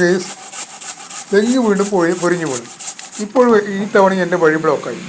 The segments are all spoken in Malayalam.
കേസ് തെങ്ങ് വീണ്ടും പോയി പൊരിഞ്ഞു വീണു ഇപ്പോഴും ഈ തവണ എന്റെ വഴി ബ്ലോക്കായി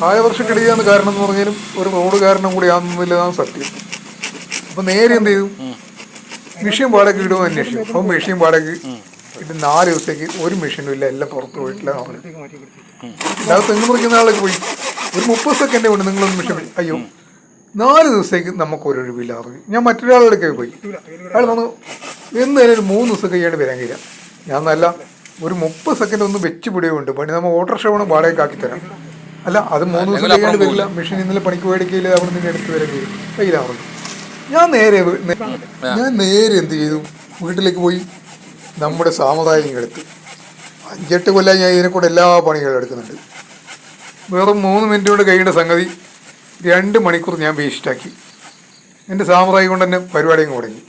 കാലവർഷക്കെടുകയെന്ന് കാരണം എന്ന് പറഞ്ഞാലും ഒരു റോഡ് കാരണം കൂടി ആണെന്നില്ലതാണ് സത്യം. അപ്പം നേരെ എന്ത് ചെയ്തു? മെഷീൻ വാടക ഇടുമോ അന്വേഷിച്ചു. അപ്പം മെഷീൻ വാടക ഇത് നാല് ദിവസത്തേക്ക് ഒരു മെഷീനും ഇല്ല എല്ലാം പുറത്ത് പോയിട്ടില്ല പറഞ്ഞു. അല്ലാതെ തെങ്ങ് മുറിക്കുന്ന ആളൊക്കെ പോയി. ഒരു മുപ്പത് സെക്കൻഡ് കൊണ്ട് നിങ്ങളൊന്ന് മെഷീൻ അയ്യോ. നാല് ദിവസത്തേക്ക് നമുക്ക് ഒരു ഒഴിവില്ല പറഞ്ഞു ഞാൻ മറ്റൊരാളുടെ പോയി. അയാൾ പറഞ്ഞു എന്തായാലും ഒരു മൂന്ന് ദിവസം കഴിയാണ്ട് വരാൻ കഴിയുക ഞാൻ നല്ല ഒരു മുപ്പത് സെക്കൻഡ് ഒന്ന് വെച്ച് പിടിയുണ്ട് പണി നമ്മൾ ഓട്ടോറിക്ഷ വേണം വാടകയ്ക്ക് ആക്കി തരാം. അല്ല അത് മൂന്ന് ദിവസം കഴിയാണ്ട് വരില്ല. മെഷീൻ ഇന്നലെ പണിക്ക് പോയെടുക്കില്ല അവിടെ നിന്ന് എടുത്ത് വരാൻ കഴിയും കയ്യിലാ ഞാൻ നേരെ ഞാൻ നേരെ എന്ത് ചെയ്തു? വീട്ടിലേക്ക് പോയി നമ്മുടെ സാമുദായികം എടുത്ത്. അഞ്ചെട്ട് കൊല്ലം ഞാൻ ഇതിനെ കൂടെ എല്ലാ പണികളും എടുക്കുന്നുണ്ട്. വെറും മൂന്ന് മിനിറ്റ് കൊണ്ട് കഴിയേണ്ട സംഗതി രണ്ട് മണിക്കൂർ ഞാൻ വേസ്റ്റാക്കി എന്റെ സാമുദായികം കൊണ്ട് തന്നെ പരിപാടിയും തുടങ്ങി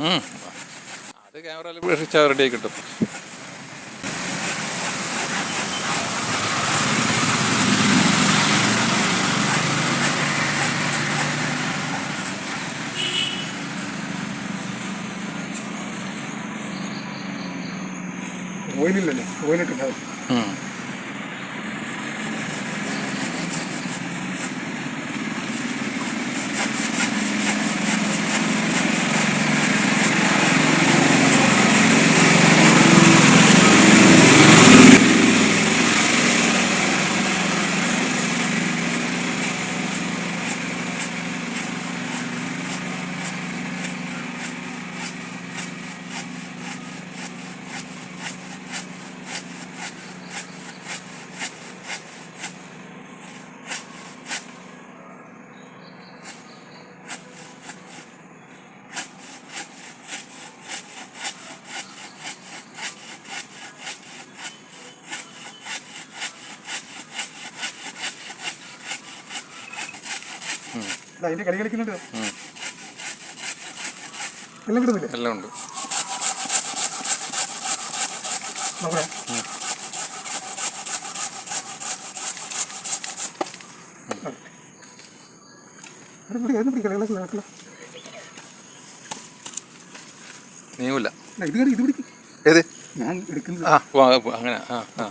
ഉം. അത് ക്യാമറയിൽ പ്രേക്ഷിച്ചാൽ റെഡി ആയി കിട്ടും. bueno y bueno que nada. Mm. അതിന്റെ കളി കളിക്കുന്നുണ്ട്. എല്ലാം കിട്ടുന്നില്ലേ? എല്ലാം ഉണ്ട്. നോക്കണേ. നീവില്ല ഇത് കടി, ഇത് പിടിക്ക്. ഏത്? ഞാൻ എടുക്കുന്നത്. ആ അങ്ങനെ ആ